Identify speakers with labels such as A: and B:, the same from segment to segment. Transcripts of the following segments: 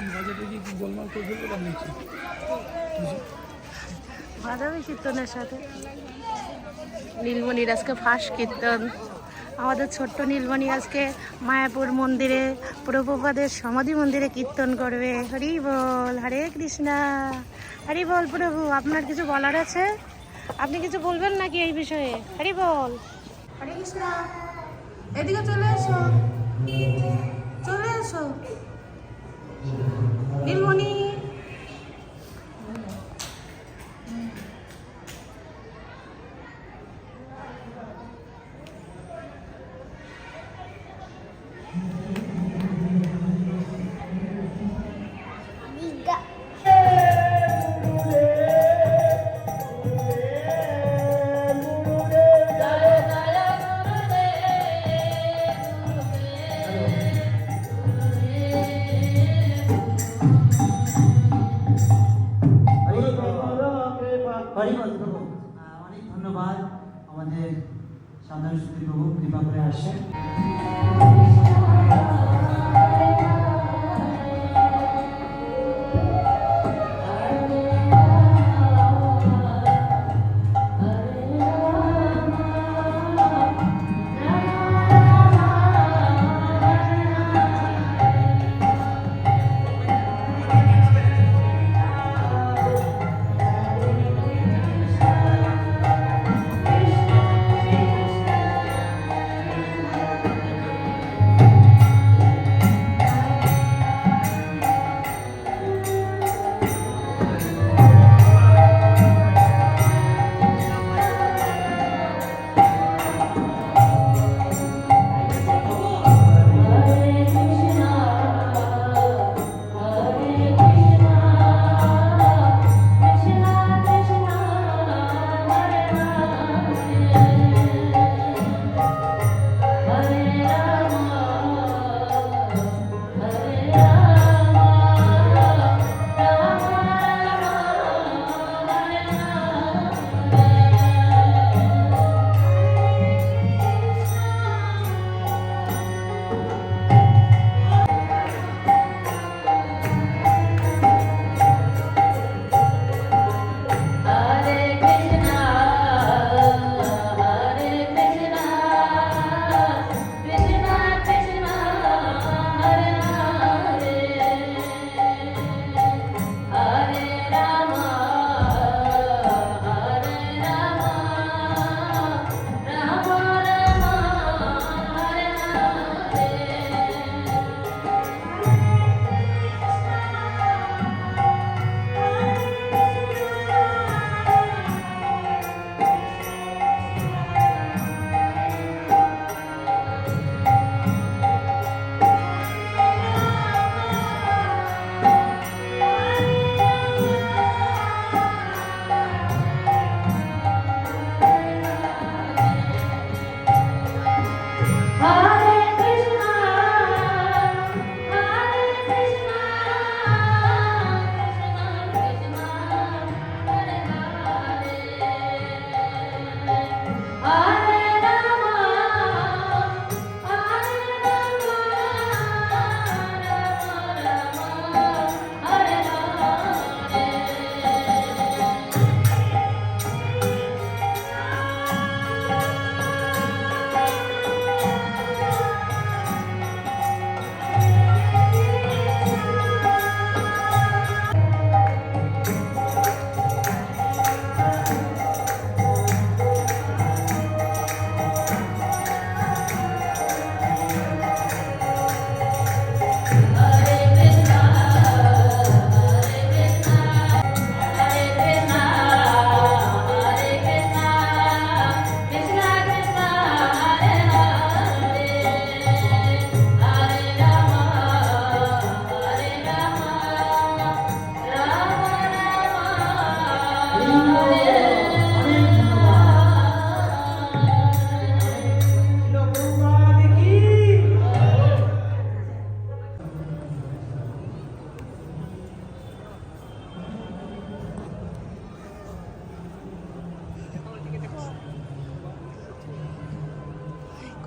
A: বাজারে গিয়ে কি গোলমাল করে ফেলবে তার নিচে
B: কীর্তনের সাথে। নীলমণির আজকে ফার্স্ট কীর্তন। আমাদের ছোট্ট নীলমণি আজকে মায়াপুর মন্দিরে, প্রভুপাদের সমাধি মন্দিরে কীর্তন করবে। হরি বল, হরে কৃষ্ণা। হরি বল প্রভু, আপনার কিছু বলার আছে? আপনি কিছু বলবেন নাকি এই বিষয়ে? হরি বল। হরে কৃষ্ণা। এদিকে চলে এসো। চলে এসো। নীলমণি
C: হরি বল অনেক ধন্যবাদ আমাদের সাধারণ সুদী প্রভু কৃপা করে আসেন।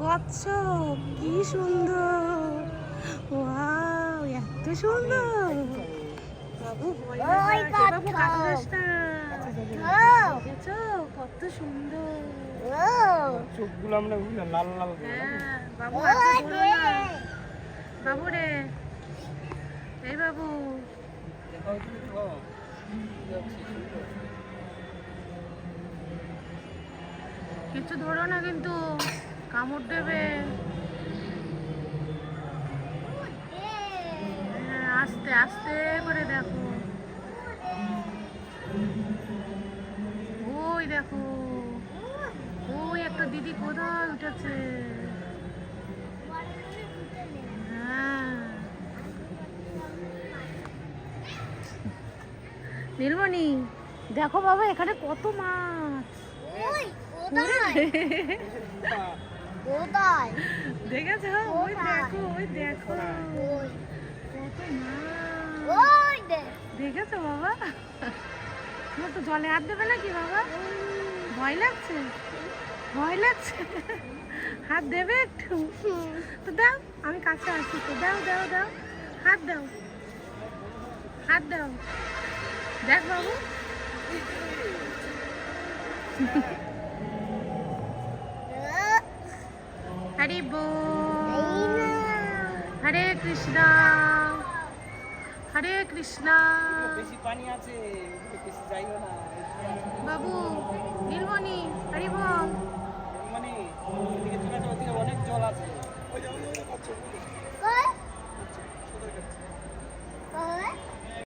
C: কচ্ছপ কি সুন্দর। ওয়াও এত
B: সুন্দর। বাবু ভয় বাবু? কত সুন্দর।
A: চোখগুলো আমরা বুঝলাম লাল লাল
B: হ্যাঁ বাবু ধরো না। বাবু রে। এই বাবু। কিছু ধরো না কিন্তু। কামড় দেবে। হ্যাঁ আস্তে আস্তে করে দেখো। ওই দেখো ওই একটা দিদি কোথায় উঠেছে? হ্যাঁ। নীলমণি দেখো বাবা এখানে কত মাছ। দেখেছ? ওই দেখো ওই দেখো। কত মাছ দেখেছ বাবা? তোমার তো জলে হাত দেবে নাকি বাবা? ভয় লাগছে? ভয় লাগছে? হাত দেবে একটু? তো দাও আমি কাছে আসি তো। দাও দাও দাও। হাত দাও। হাত দাও। দেখ বাবু। হরি বল হরে কৃষ্ণ। হরে কৃষ্ণ।
A: বেশি পানি আছে।